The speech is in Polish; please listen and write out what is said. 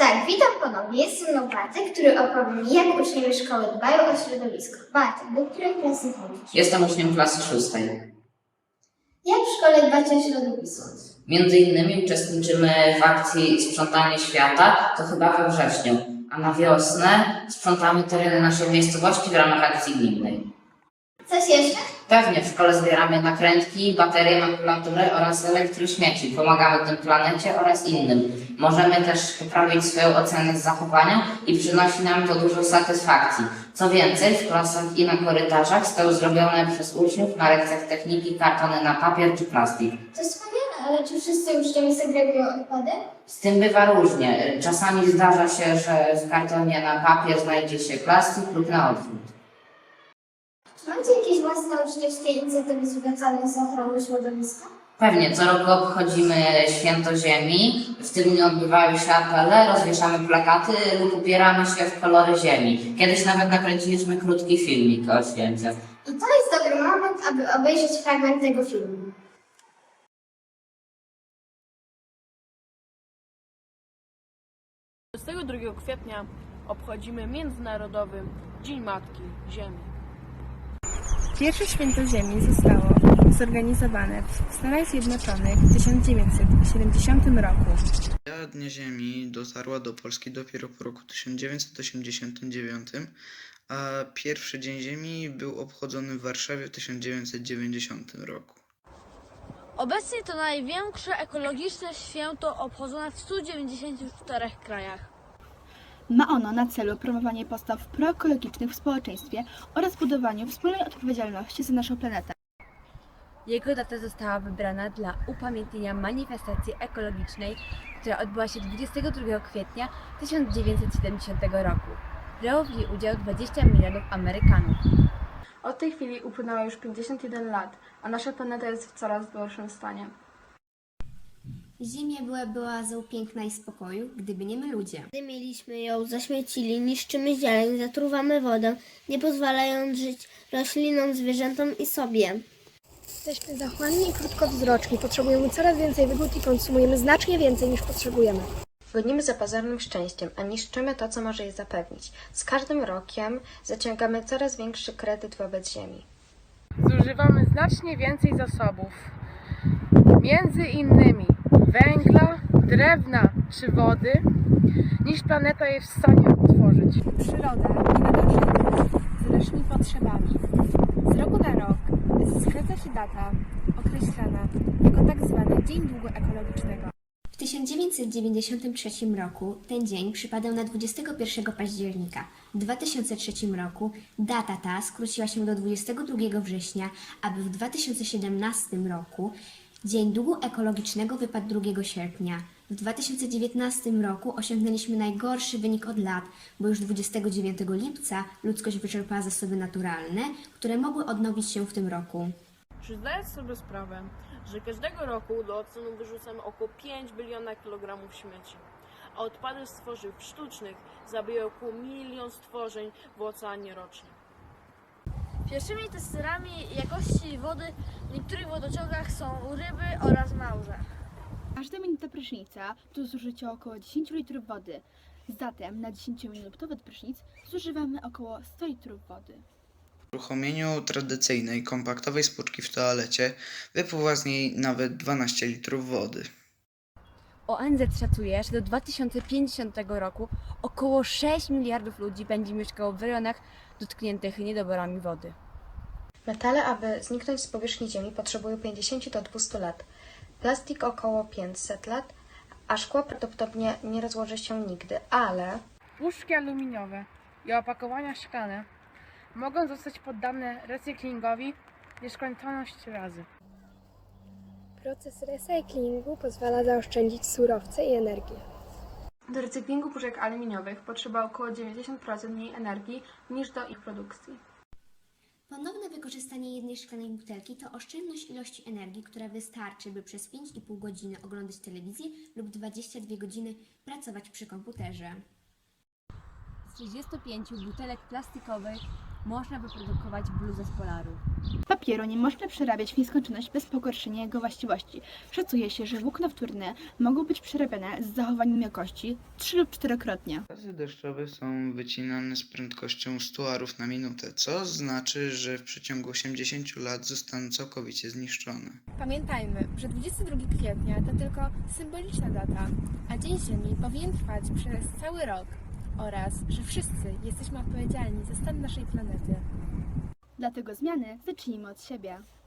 Tak, witam ponownie. Jest ze mną Bartek, który opowie mi, jak uczniowie szkoły dbają o środowisko. Bartek, do której klasy chodzisz? Jestem uczniem klasy szóstej. Jak w szkole dbać o środowisko? Między innymi uczestniczymy w akcji Sprzątanie Świata, to chyba we wrześniu, a na wiosnę sprzątamy tereny naszej miejscowości w ramach akcji gminnej. Coś jeszcze? Pewnie w szkole zbieramy nakrętki, baterie, makulatury oraz elektrośmieci. Pomagamy tym planecie oraz innym. Możemy też poprawić swoją ocenę z zachowania i przynosi nam to dużo satysfakcji. Co więcej, w klasach i na korytarzach są zrobione przez uczniów na lekcjach techniki kartony na papier czy plastik. To wspaniale, ale czy wszyscy uczniowie segregują odpady? Z tym bywa różnie. Czasami zdarza się, że w kartonie na papier znajdzie się plastik lub na odwrót. Czy macie jakieś własne uczniowskie inicjatywy związane z ochroną środowiska? Pewnie, co roku obchodzimy Święto Ziemi. W tym dniu odbywają się apele, rozwieszamy plakaty lub ubieramy się w kolory ziemi. Kiedyś nawet nakręciliśmy krótki filmik o święcie. I to jest dobry moment, aby obejrzeć fragment tego filmu. 22 kwietnia obchodzimy Międzynarodowy Dzień Matki Ziemi. Pierwsze święto Ziemi zostało zorganizowane w Stanach Zjednoczonych w 1970 roku. Idea Dnia Ziemi dotarła do Polski dopiero po roku 1989, a pierwszy Dzień Ziemi był obchodzony w Warszawie w 1990 roku. Obecnie to największe ekologiczne święto obchodzone w 194 krajach. Ma ono na celu promowanie postaw proekologicznych w społeczeństwie oraz budowaniu wspólnej odpowiedzialności za naszą planetę. Jego data została wybrana dla upamiętnienia manifestacji ekologicznej, która odbyła się 22 kwietnia 1970 roku. Brało w niej udział 20 milionów Amerykanów. Od tej chwili upłynęło już 51 lat, a nasza planeta jest w coraz gorszym stanie. Ziemia byłaby oazą piękna i spokoju, gdyby nie my ludzie. Gdy mieliśmy ją, zaśmiecili, niszczymy zieleń, zatruwamy wodę, nie pozwalając żyć roślinom, zwierzętom i sobie. Jesteśmy zachłanni i krótkowzroczni, potrzebujemy coraz więcej wygód i konsumujemy znacznie więcej niż potrzebujemy. Gonimy za pazernym szczęściem, a niszczymy to, co może je zapewnić. Z każdym rokiem zaciągamy coraz większy kredyt wobec ziemi. Zużywamy znacznie więcej zasobów, między innymi drewna czy wody, niż planeta jest w stanie odtworzyć. Przyroda nie nadąży z naszymi potrzebami. Z roku na rok skraca się data określana jako tak zwany Dzień Długu Ekologicznego. W 1993 roku ten dzień przypadał na 21 października. W 2003 roku data ta skróciła się do 22 września, aby w 2017 roku Dzień Długu Ekologicznego wypadł 2 sierpnia. W 2019 roku osiągnęliśmy najgorszy wynik od lat, bo już 29 lipca ludzkość wyczerpała zasoby naturalne, które mogły odnowić się w tym roku. Czy zdajesz sobie sprawę, że każdego roku do oceanu wyrzucamy około 5 biliona kilogramów śmieci, a odpady z tworzyw sztucznych zabijają około milion stworzeń w oceanie rocznie. Pierwszymi testerami jakości wody w niektórych wodociągach są ryby oraz małże. Każda minuta prysznica to zużycie około 10 litrów wody. Zatem na 10-minutowy prysznic zużywamy około 100 litrów wody. W uruchomieniu tradycyjnej, kompaktowej spłuczki w toalecie wypływa z niej nawet 12 litrów wody. ONZ szacuje, że do 2050 roku około 6 miliardów ludzi będzie mieszkało w rejonach dotkniętych niedoborami wody. Metale, aby zniknąć z powierzchni Ziemi, potrzebują 50 do 200 lat. Plastik około 500 lat, a szkło prawdopodobnie nie rozłoży się nigdy, ale Puszki aluminiowe i opakowania szklane mogą zostać poddane recyklingowi nieskończoność razy. Proces recyklingu pozwala zaoszczędzić surowce i energię. Do recyklingu puszek aluminiowych potrzeba około 90% mniej energii niż do ich produkcji. Ponowne wykorzystanie jednej szklanej butelki to oszczędność ilości energii, która wystarczy, by przez 5,5 godziny oglądać telewizję lub 22 godziny pracować przy komputerze. Z 35 butelek plastikowych można wyprodukować bluzę z polaru. Papieru nie można przerabiać w nieskończoność bez pogorszenia jego właściwości. Szacuje się, że włókna wtórne mogą być przerabiane z zachowaniem jakości 3 lub 4-krotnie. Gazy deszczowe są wycinane z prędkością 100 arów na minutę, co znaczy, że w przeciągu 80 lat zostaną całkowicie zniszczone. Pamiętajmy, że 22 kwietnia to tylko symboliczna data, a Dzień Ziemi powinien trwać przez cały rok oraz, że wszyscy jesteśmy odpowiedzialni za stan naszej planety. Dlatego zmiany zacznijmy od siebie.